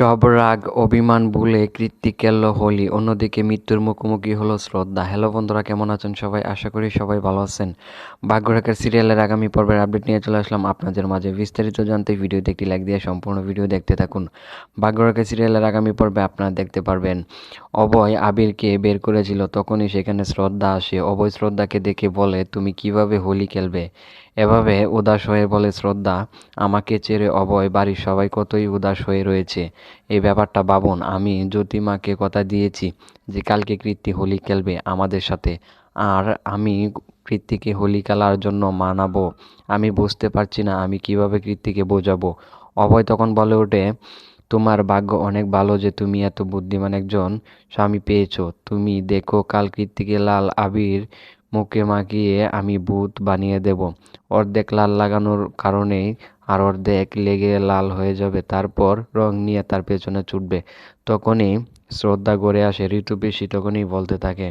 সব রাগ, অভিমান, ভুলে কৃত্তিক খেলল হোলি অন্যদিকে মৃত্যুর মুখোমুখি হলো শ্রদ্ধা। হ্যালো বন্ধুরা, কেমন আছেন সবাই? আশা করি সবাই ভালো আছেন। ভাগ্যরেখার সিরিয়ালের আগামী পর্বের আপডেট নিয়ে চলে আসলাম আপনাদের মাঝে। বিস্তারিত জানতে ভিডিওতে একটি লাইক দিয়ে সম্পূর্ণ ভিডিও দেখতে থাকুন। ভাগ্যরেখা সিরিয়ালের আগামী পর্বে আপনারা দেখতে পারবেন, অভয় আবিরকে বের করেছিল, তখনই সেখানে শ্রদ্ধা আসে। অভয় শ্রদ্ধাকে দেখে বলে, তুমি কীভাবে হোলি খেলবে? এভাবে উদাস হয়ে বলে, শ্রদ্ধা, আমাকে ছেড়ে অভয় বাড়ির সবাই কতই উদাস হয়ে রয়েছে। এই ব্যাপারটা ভাবুন, আমি জ্যোতিমাকে কথা দিয়েছি যে কালকে কৃত্তি হোলি খেলবে আমাদের সাথে। আর আমি কৃত্তিকে হোলি খেলার জন্য মানাবো। আমি বুঝতে পারছি না আমি কীভাবে কৃত্তিকে বোঝাবো। অভয় তখন বলে ওঠে, তোমার ভাগ্য অনেক ভালো যে তুমি এত বুদ্ধিমান একজন স্বামী পেয়েছ। তুমি দেখো কাল কৃত্তিকে লাল আবির মুখে মাখিয়ে আমি ভূত বানিয়ে দেব। অর্ধেক লাল লাগানোর কারণেই আর অর্ধেক লেগে লাল হয়ে যাবে, তারপর রং নিয়ে তার পেছনে ছুটবে। তখনই শ্রদ্ধা গড়ে আসে ঋতুপিসি তখনই বলতে থাকে।